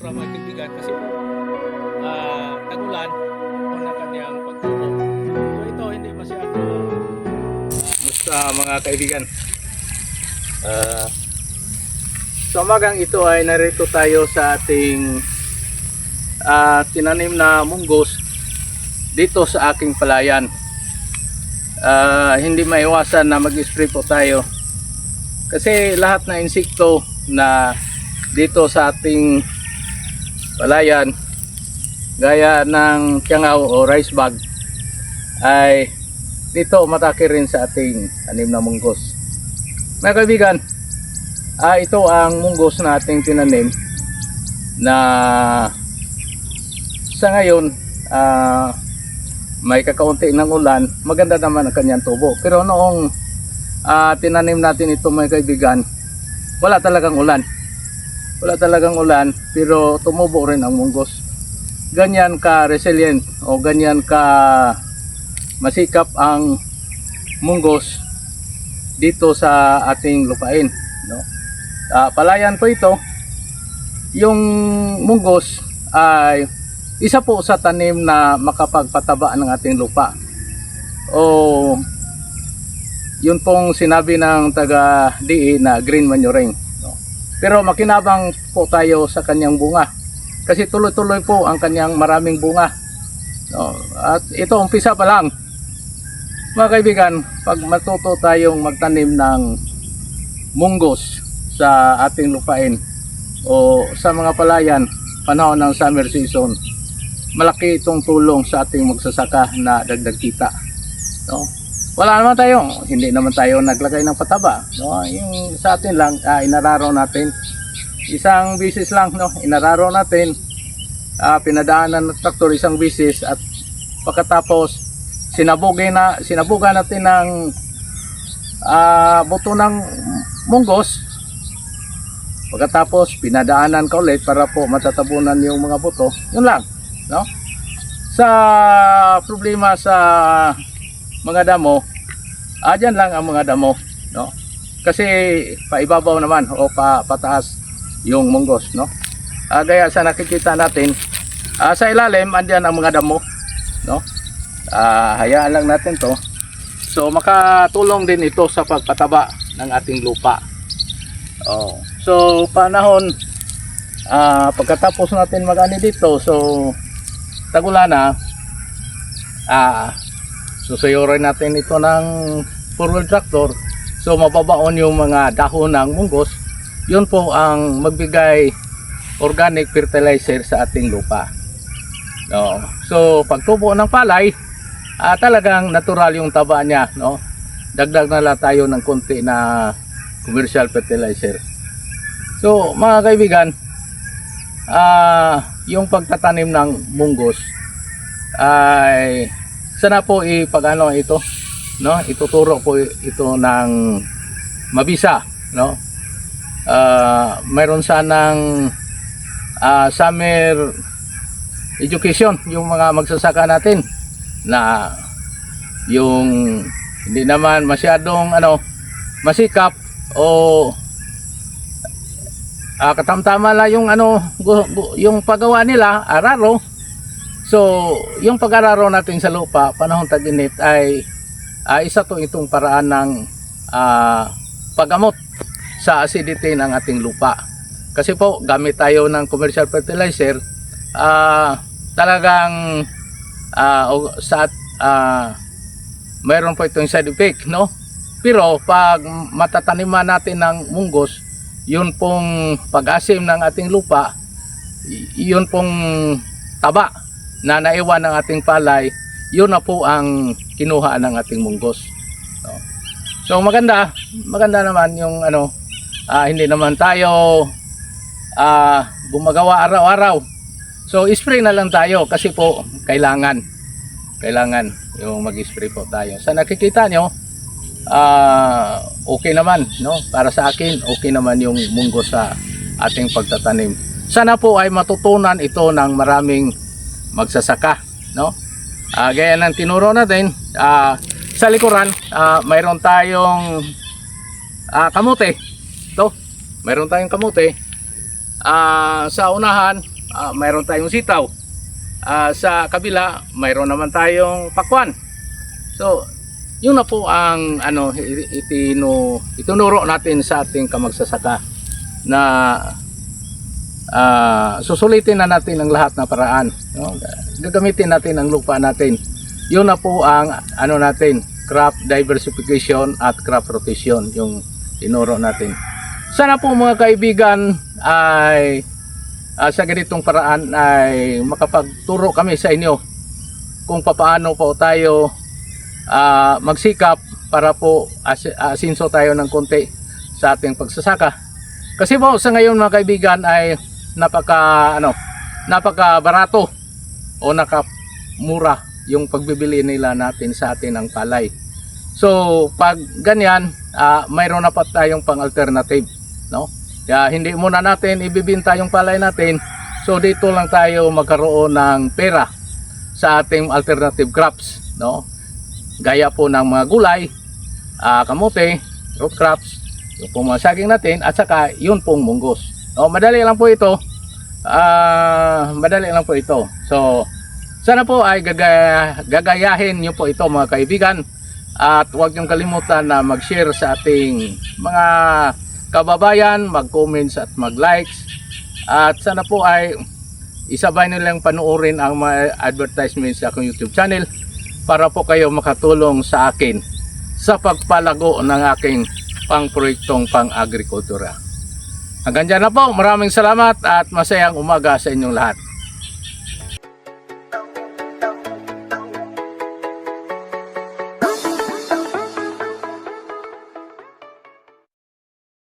from mga kaibigan kasi po ah tagulan o na kanyang pagtubo. So ito hindi masyado Musta mga kaibigan. Ah sa umagang ito ay narito tayo sa ating ah, tinanim na munggos dito sa aking palayan. Ah, hindi maiwasan na mag-spray po tayo kasi lahat na insekto na dito sa ating palayan gaya ng tiyangaw o rice bag ay dito umatake rin sa ating tanim na munggos. Mga kaibigan, ah, ito ang munggos na ating tinanim na sa ngayon ah, may kakaunti ng ulan, maganda naman ang kanyang tubo. Pero noong ah, tinanim natin ito mga kaibigan, wala talagang ulan. Wala talagang ulan, pero tumubo rin ang munggos. Ganyan ka resilient o ganyan ka masikap ang munggos dito sa ating lupain. No? Ah, palayan po ito. Yung munggos ay isa po sa tanim na makapagpataba ng ating lupa. O yun pong sinabi ng taga DE na green manuring. Pero makinabang po tayo sa kanyang bunga. Kasi tuloy-tuloy po ang kanyang maraming bunga. No? At ito, umpisa pa lang. Mga kaibigan, pag matuto tayong magtanim ng munggos sa ating lupain o sa mga palayan, panahon ng summer season, malaki itong tulong sa ating magsasaka na dagdag kita. No? Wala naman tayo, hindi naman tayo naglagay ng pataba. No? Yung sa atin lang, ah, inararo natin. Isang bisis lang, no? inararo natin. Ah, pinadaanan ng traktor isang bisis at pagkatapos sinabugin na sinabugan natin ng ah, buto ng munggos. Pagkatapos pinadaanan ka ulit para po matatabunan yung mga buto. Yun lang, no? Sa problema sa mga damo, ah, lang ang mga damo, no? Kasi paibabaw naman o pa pataas yung munggos, no? Ah, gaya sa nakikita natin, ah, sa ilalim andyan ang mga damo, no? Ah, hayaan lang natin to. So makatulong din ito sa pagpataba ng ating lupa. Oh. So panahon ah, pagkatapos natin magani dito, so tagulan na ah susuyurin natin ito ng four-wheel tractor. So mababaon yung mga dahon ng munggos. Yun po ang magbigay organic fertilizer sa ating lupa. No. So pagtubo ng palay, ah, talagang natural yung taba niya, no. Dagdag na lang tayo ng konti na commercial fertilizer. So, mga kaibigan, ah, yung pagtatanim ng munggos ay sana po ipagano ito, no? Ituturo po ito ng mabisa, no? Ah, mayroon sanang ah, summer education yung mga magsasaka natin na yung hindi naman masyadong ano masikap o ah, katamtama lang yung ano yung paggawa nila araro so yung pag-araro natin sa lupa panahon tag-init ay ah, isa to itong paraan ng ah, paggamot sa acidity ng ating lupa. Kasi po gamit tayo ng commercial fertilizer ah, talagang o- sa ah, mayroon po itong side effect no? Pero pag matataniman natin ng munggos yun pong pag-asim ng ating lupa yun pong taba na naiwan ng ating palay yun na po ang kinuha ng ating munggos. So maganda maganda naman yung ano ah, hindi naman tayo ah, gumagawa araw-araw. So spray na lang tayo kasi po kailangan kailangan yung mag-spray po tayo. Sa nakikita nyo ah, okay naman no? Para sa akin okay naman yung munggo sa ating pagtatanim. Sana po ay matutunan ito ng maraming magsasaka no Ah, gaya ng tinuro natin ah, sa likuran ah, mayroon tayong ah, kamote to mayroon tayong kamote Ah, sa unahan, ah, mayroon tayong sitaw. Ah, sa kabila, mayroon naman tayong pakwan. So, yun na po ang ano itino itunuro natin sa ating kamagsasaka na ah, susulitin na natin ang lahat na paraan. No? Gagamitin natin ang lupa natin. Yun na po ang ano natin, crop diversification at crop rotation yung tinuro natin. Sana po mga kaibigan ay ah, sa ganitong paraan ay makapagturo kami sa inyo kung paano po tayo ah, magsikap para po as- asinso tayo ng konti sa ating pagsasaka. Kasi po sa ngayon mga kaibigan ay napaka ano, napaka barato o nakamura yung pagbibili nila natin sa atin ng palay. So, pag ganyan, ah, mayroon na pa tayong pang alternative, no? Kaya hindi muna natin ibibinta yung palay natin. So, dito lang tayo magkaroon ng pera sa ating alternative crops, no? Gaya po ng mga gulay, ah, kamote, root crops, yung pong mga saging natin, at saka yun pong munggos. No, madali lang po ito. Ah, madali lang po ito. So, sana po ay gagaya, gagayahin niyo po ito mga kaibigan. At huwag niyong kalimutan na mag-share sa ating mga kababayan, mag-comments at mag-likes. At sana po ay isabay nilang panuorin ang mga advertisements sa akong YouTube channel para po kayo makatulong sa akin sa pagpalago ng aking pang-proyektong pang-agrikultura. Hanggang dyan na po. Maraming salamat at masayang umaga sa inyong lahat.